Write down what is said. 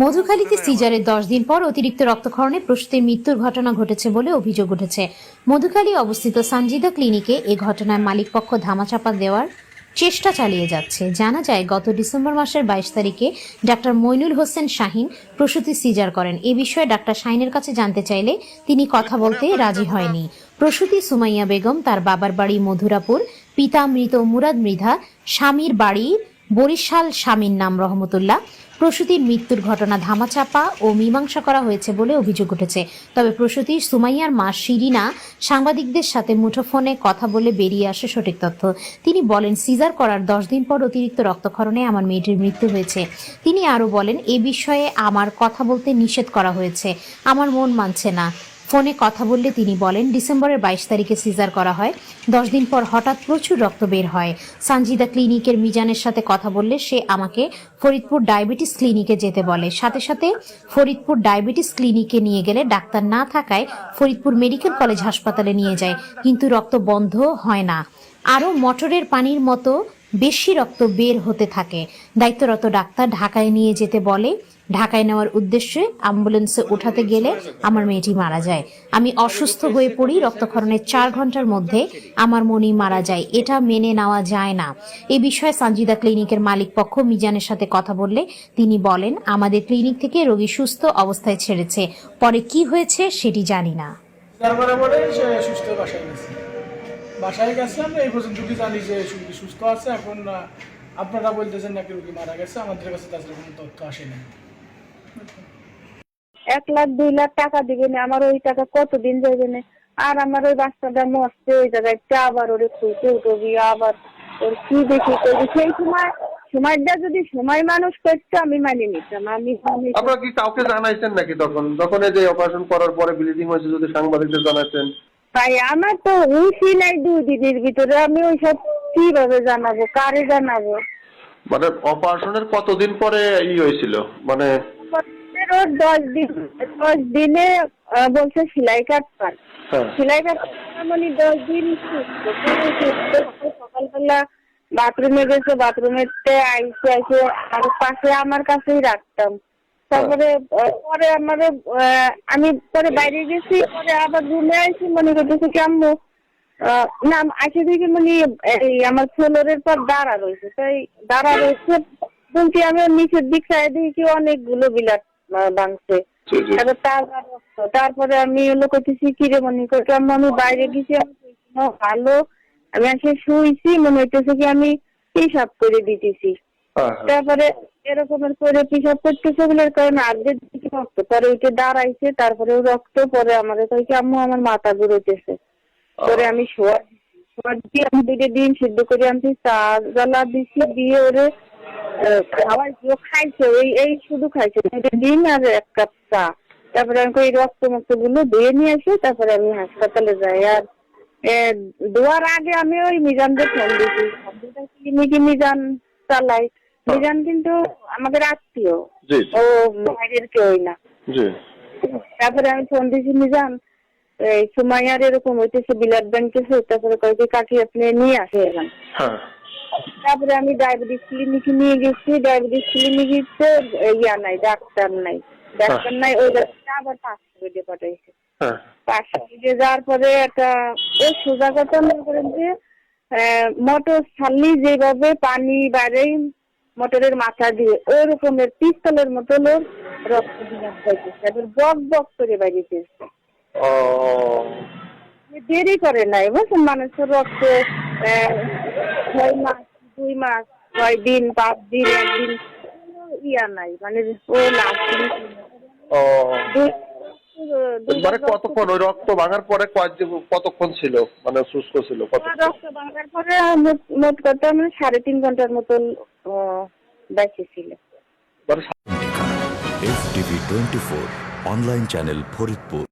মধুখালীতে সিজারের দশ দিন পর অতিরিক্ত রক্তক্ষরণে প্রসূতির মৃত্যুর ঘটনা ঘটেছে বলে অভিযোগ উঠেছে। মধুখালী অবস্থিত সঞ্জিদা ক্লিনিকে এ ঘটনায় মালিকপক্ষ ধামাচাপা দেওয়ার চেষ্টা চালিয়ে যাচ্ছে। জানা যায় গত ডিসেম্বর মাসের বাইশ তারিখে ডাক্তার মইনুল হোসেন শাহিন প্রসূতি সিজার করেন। এ বিষয়ে ডাক্তার শাহিনের কাছে জানতে চাইলে তিনি কথা বলতে রাজি হয়নি। প্রসূতি সুমাইয়া বেগম তার বাবার বাড়ি মধুরাপুর পিতা মৃত মুরাদ মৃধা স্বামীর বাড়ি বরিশাল স্বামীর নাম রহমতুল্লাহ। প্রসূতির মৃত্যুর ঘটনা ধামাচাপা ও মীমাংসা করা হয়েছে বলে অভিযোগ উঠেছে। তবে প্রসূতি, সুমাইয়ার মা শিরিনা সাংবাদিকদের সাথে মুঠোফোনে কথা বলে বেরিয়ে আসে সঠিক তথ্য। তিনি বলেন, সিজার করার দশ দিন পর অতিরিক্ত রক্তক্ষরণে আমার মেয়েটির মৃত্যু হয়েছে। তিনি আরও বলেন, এ বিষয়ে আমার কথা বলতে নিষেধ করা হয়েছে। আমার মন মানছে না। ফোনে কথা বললে তিনি বলেন, ডিসেম্বরের বাইশ তারিখে সিজার করা হয়। দশ দিন পর হঠাৎ প্রচুর রক্ত বের হয়। সানজিদা ক্লিনিকের মিজানের সাথে কথা বললে সে আমাকে ফরিদপুর ডায়াবেটিস ক্লিনিকে যেতে বলে। সাথে সাথে ফরিদপুর ডায়াবেটিস ক্লিনিকে নিয়ে গেলে ডাক্তার না থাকায় ফরিদপুর মেডিকেল কলেজ হাসপাতালে নিয়ে যায়, কিন্তু রক্ত বন্ধ হয় না। আরও মটরের পানির মতো বেশি রক্ত বের হতে থাকে। দায়িত্বরত ডাক্তার ঢাকায় নিয়ে যেতে বলে ঢাকায় নেওয়ার উদ্দেশ্যে অ্যাম্বুলেন্সে উঠাতে গেলে আমার মেয়েটি মারা যায়। আমি অসুস্থ হয়ে পড়ি, রক্তক্ষরণের চার ঘণ্টার মধ্যে আমার মনি মারা যায়। এটা মেনে নেওয়া যায় না। এ বিষয়ে সঞ্জিদা ক্লিনিকের মালিক পক্ষ মিজানের সাথে কথা বললে তিনি বলেন, আমাদের ক্লিনিক থেকে রোগী সুস্থ অবস্থায় ছেড়েছে। পরে কি হয়েছে সেটি জানি না। বাসায় গেছে। বাসায় গেছে এই পর্যন্ত জানি যে সুস্থ আছে, এখন আপনারা বলতেছেন নাকি রুগী মারা গেছে, আমাদের কাছে তাছাড়া কোনো তথ্য আসেনি এক লাখ দুই লাখ টাকা দিবে না আমার ওই টাকা কতদিন যাবে না? আর আমার ওই বাচ্চাটা মরছে ওই জায়গায় আবার ওরে খুঁজতে উঠবি আবার ওর কি দেখি করবি সেই সময় সময়টা যদি সময় মানুষ করতো আমি নিতাম আমি আপনারা কি কাউকে জানাইছেন নাকি তখন? এই যে অপারেশন করার পরে ব্লিডিং হয়েছে যদি সাংবাদিকদের জানাইছেন ভাই আমার তো হুশই নাই দুই দিনের ভিতরে আমি ওইসব কীভাবে জানাব কারে জানাব? মানে অপারেশনের কতদিন পরে ই হয়েছিল? মানে দশ দিন দশ দিনে বলছে সেলাই হ্যাঁ। সেলাই মানে দশ দিন। সকালবেলা বাথরুমে গেছে বাথরুমে আইসে আইসে আর পাশে আমার কাছেই রাখতাম। তারপরে পরে আমার আমি পরে বাইরে গেছি পরে আবার রুমে আইসি মনে করতেছি কি আম্মু আহ, না আসে দেখি মানে এই আমার ফ্লোরের পর দাঁড়া রয়েছে। তাই দাঁড়া রয়েছে বলছি আমি নিচের দিক সাইড কি অনেকগুলো বিলাট ভাঙছে। তারপর আমি হলো করতেছি কি রে মনে করতে আমি বাইরে গেছি আমি কইছি, "না, ভালো। আমি এসে শুইছি মনে হইতেছে কি আমি হিসাব করে দিতেছি। হ্যাঁ হ্যাঁ। তারপরে এরকমের করে পিসাব করতেছে বলে কারণ আগে দিকে রক্ত পরে ওইটা দাঁড়াইছে তারপরে রক্ত পরে আমাদের কই কি আম্মু আমার মাথা ঘুরোইতেছে। পরে আমি শোয়া শোয়া দিয়ে আমি দুটো ডিম সিদ্ধ করে আনছি চা জ্বালা দিছি দিয়ে ওরে আহ, খাওয়াই খাইছে ওই এই শুধু খাইছে ডিম আর এক কাপ চা। তারপরে আমি কই রক্ত মুক্তগুলো ধুয়ে নিয়ে আসি তারপরে আমি হাসপাতালে যাই। আর দোয়ার আগে আমি ওই মিজানদের ফোন দিয়েছি। ক্লিনিকে মিজান চালাই মিজান কিন্তু আমাদের আত্মীয়। ও বাইরের কেউই না। তারপরে আমি ফোন দিয়েছি মিজান এই সুমাইয়ার এরকম হইতেছে ব্লাড ব্যাংকে তারপরে কয়েকটি কাকি আপনি নিয়ে আসে এখান হ্যাঁ। তারপরে আমি ডায়াবেটিস ক্লিনিকে নিয়ে গেছি ডায়াবেটিস ক্লিনিকে ইয়া নাই ডাক্তার নাই। ডাক্তার নাই ওই ডাক্তার আবার পাঁচশো বেডে পাঠাইছে। হ্যাঁ। পাঁচশো বেডে যাওয়ার পরে একটা ওই সোজা কথা মনে করেন যে মোটর ছাড়লি যেভাবে পানি বাড়ে মোটরের মাথা দিয়ে ওই রকমের পিস্তলের মতো লোক রক্ত এবার বক বক করে ও। দেরি করে নাই বুঝছেন? মানুষের রক্ত ছয় মাস দুই মাস ছয় দিন পাঁচ দিন একদিন ইয়া নাই মানে ও লাস্ট ও। মানে কতক্ষণ? ওই রক্ত ভাঙার পরে কতক্ষণ ছিল? মানে সুস্থ ছিল কত রক্ত ভাঙার পরে মোট- কথা মানে সাড়ে তিন ঘণ্টার মতন বেঁচে ছিল। F TV twenty four online channel Faridpur